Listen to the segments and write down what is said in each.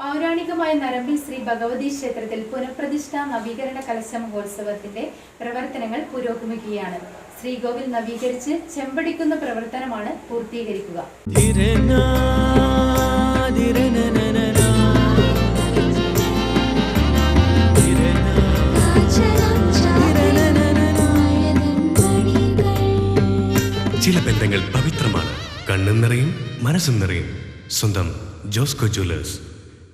പൗരാണികമായ നരമ്പിൽ ശ്രീ ഭഗവതി ക്ഷേത്രത്തിൽ പുനഃപ്രതിഷ്ഠ നവീകരണ കലശ മഹോത്സവത്തിന്റെ പ്രവർത്തനങ്ങൾ പുരോഗമിക്കുകയാണ്. ശ്രീകോവിൽ നവീകരിച്ച് ചെമ്പടിക്കുന്ന പ്രവർത്തനമാണ് പൂർത്തീകരിക്കുക. ചില ബന്ധങ്ങൾ പവിത്രമാണ്. കണ്ണും നിറയും മനസ്സും നിറയും. സ്വന്തം ജോസ്കോ ജ്വല്ലേഴ്സ്.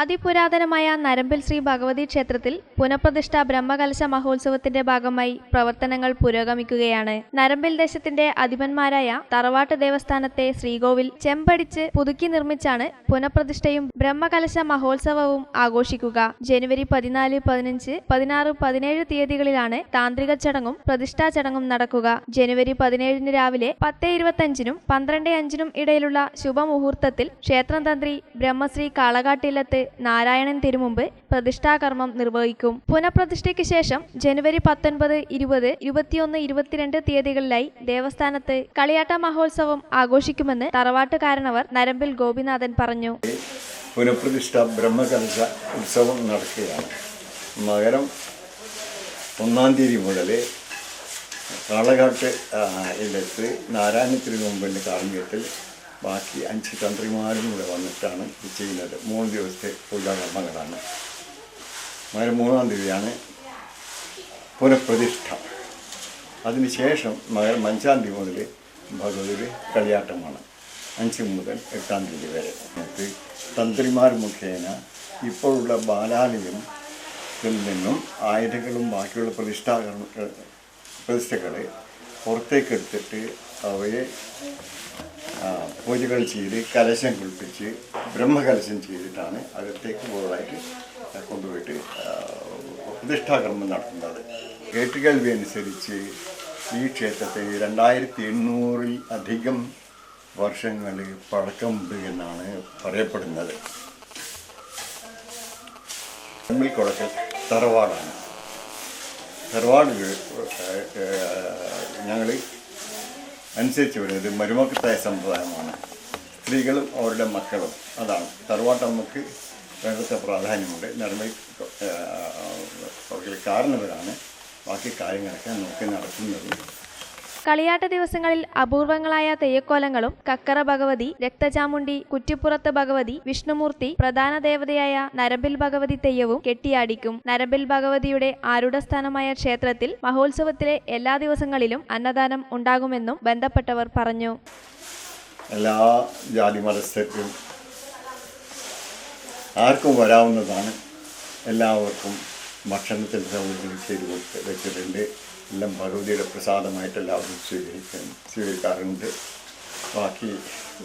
അതിപുരാതനമായ നരമ്പിൽ ശ്രീ ഭഗവതി ക്ഷേത്രത്തിൽ പുനഃപ്രതിഷ്ഠ ബ്രഹ്മകലശ മഹോത്സവത്തിന്റെ ഭാഗമായി പ്രവർത്തനങ്ങൾ പുരോഗമിക്കുകയാണ്. നരമ്പിൽ ദേശത്തിന്റെ അധിപന്മാരായ തറവാട്ട് ദേവസ്ഥാനത്തെ ശ്രീകോവിൽ ചെമ്പടിച്ച് പുതുക്കി നിർമ്മിച്ചാണ് പുനഃപ്രതിഷ്ഠയും ബ്രഹ്മകലശ മഹോത്സവവും ആഘോഷിക്കുക. ജനുവരി പതിനാല് പതിനഞ്ച് പതിനാറ് പതിനേഴ് തീയതികളിലാണ് താന്ത്രിക ചടങ്ങും പ്രതിഷ്ഠാ ചടങ്ങും നടക്കുക. ജനുവരി പതിനേഴിന് രാവിലെ പത്ത് ഇരുപത്തഞ്ചിനും പന്ത്രണ്ട് അഞ്ചിനും ഇടയിലുള്ള ശുഭമുഹൂർത്തത്തിൽ ക്ഷേത്രം തന്ത്രി ബ്രഹ്മശ്രീ കാളകാട്ടില്ലത്ത് നാരായണൻ തിരുമുമ്പ് പ്രതിഷ്ഠാകർമ്മം നിർവഹിക്കും. പുനഃപ്രതിഷ്ഠയ്ക്ക് ശേഷം ജനുവരി പത്തൊൻപത് ഇരുപത് ഇരുപത്തിയൊന്ന് ഇരുപത്തിരണ്ട് തീയതികളിലായി ദേവസ്ഥാനത്ത് കളിയാട്ട മഹോത്സവം ആഘോഷിക്കുമെന്ന് തറവാട്ടുകാരനവർ നരമ്പിൽ ഗോപിനാഥൻ പറഞ്ഞു. പുനഃപ്രതിഷ്ഠ ബ്രഹ്മകലശ ഉത്സവം നടക്കുകയാണ്. മകരം ഒന്നാം തീയതി മുതൽ കാളഘാട്ട് ആ, ഇല്ലത്ത് നാരായണത്തിന് മുമ്പിന്റെ കാർമ്മ്യത്തിൽ ബാക്കി അഞ്ച് തന്ത്രിമാരും കൂടെ വന്നിട്ടാണ് ഇത് ചെയ്യുന്നത്. മൂന്ന് ദിവസത്തെ പൂജാകർമ്മങ്ങളാണ്. മകരം മൂന്നാം തീയതിയാണ് പുനഃപ്രതിഷ്ഠ. അതിനുശേഷം മകരം അഞ്ചാം തീയതി മുതൽ ഭഗവതി കളിയാട്ടമാണ്. അഞ്ച് മുതൽ എട്ടാം തീയതി വരെ. തന്ത്രിമാർ മുഖേന ഇപ്പോഴുള്ള ബാലാലയം നിന്നും ആയുധങ്ങളും ബാക്കിയുള്ള പ്രതിഷ്ഠാകർമ്മ പ്രതിഷ്ഠകളെ പുറത്തേക്കെടുത്തിട്ട് അവയെ പൂജകൾ ചെയ്ത് കലശം കുളിപ്പിച്ച് ബ്രഹ്മകലശം ചെയ്തിട്ടാണ് അകത്തേക്ക് പോകാനായിട്ട് കൊണ്ടുപോയിട്ട് പ്രതിഷ്ഠാകർമ്മം നടത്തുന്നത്. കേട്ടുകേൾവി അനുസരിച്ച് ഈ ക്ഷേത്രത്തിന് രണ്ടായിരത്തി എണ്ണൂറിൽ അധികം വർഷങ്ങൾ പഴക്കമുണ്ട് എന്നാണ് പറയപ്പെടുന്നത്. കുളക്കൽ തറവാടാണ്. തറവാട് ഞങ്ങൾ അനുസരിച്ച് വരുന്നത് മരുമക്കത്തായ സമ്പ്രദായമാണ്. സ്ത്രീകളും അവരുടെ മക്കളും അതാണ്. തറവാട്ട് നമുക്ക് വേണ്ടത്തെ പ്രാധാന്യമുണ്ട്. നിർമ്മൽ കാരണവരാണ്. ബാക്കി കാര്യങ്ങളൊക്കെ നോക്കി നടത്തുന്നത് കളിയാട്ട ദിവസങ്ങളിൽ അപൂർവങ്ങളായ തെയ്യക്കോലങ്ങളും കക്കറ ഭഗവതി രക്തചാമുണ്ടി കുറ്റിപ്പുറത്ത് ഭഗവതി വിഷ്ണുമൂർത്തി പ്രധാന ദേവതയായ നരമ്പിൽ ഭഗവതി തെയ്യവും കെട്ടിയാടിക്കും. നരമ്പിൽ ഭഗവതിയുടെ ആരുടസ്ഥാനമായ ക്ഷേത്രത്തിൽ മഹോത്സവത്തിലെ എല്ലാ ദിവസങ്ങളിലും അന്നദാനം ഉണ്ടാകുമെന്നും ബന്ധപ്പെട്ടവർ പറഞ്ഞു. എല്ലാ ജാതി ആർക്കും വരാവുന്നതാണ്. എല്ലാവർക്കും ഭക്ഷണത്തിന് സൗകര്യം ചെയ്ത് വെച്ചിട്ടുണ്ട്. എല്ലാം ഭഗവതിയുടെ പ്രസാദമായിട്ട് എല്ലാവരും സ്വീകരിക്കാൻ സ്വീകരിക്കാറുണ്ട്. ബാക്കി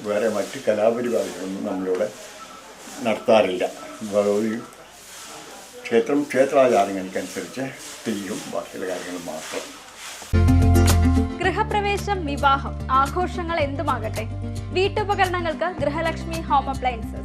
വേറെ മറ്റ് കലാപരിപാടികളൊന്നും നമ്മളിവിടെ നടത്താറില്ല. ഭഗവതി ക്ഷേത്രം ക്ഷേത്രാചാരങ്ങൾക്കനുസരിച്ച് തെയ്യും ബാക്കിയുള്ള കാര്യങ്ങൾ മാത്രം. ഗൃഹപ്രവേശം വിവാഹം ആഘോഷങ്ങൾ എന്തുമാകട്ടെ? വീട്ടുപകരണങ്ങൾക്ക് ഗൃഹലക്ഷ്മി ഹോം അപ്ലയൻസസ്.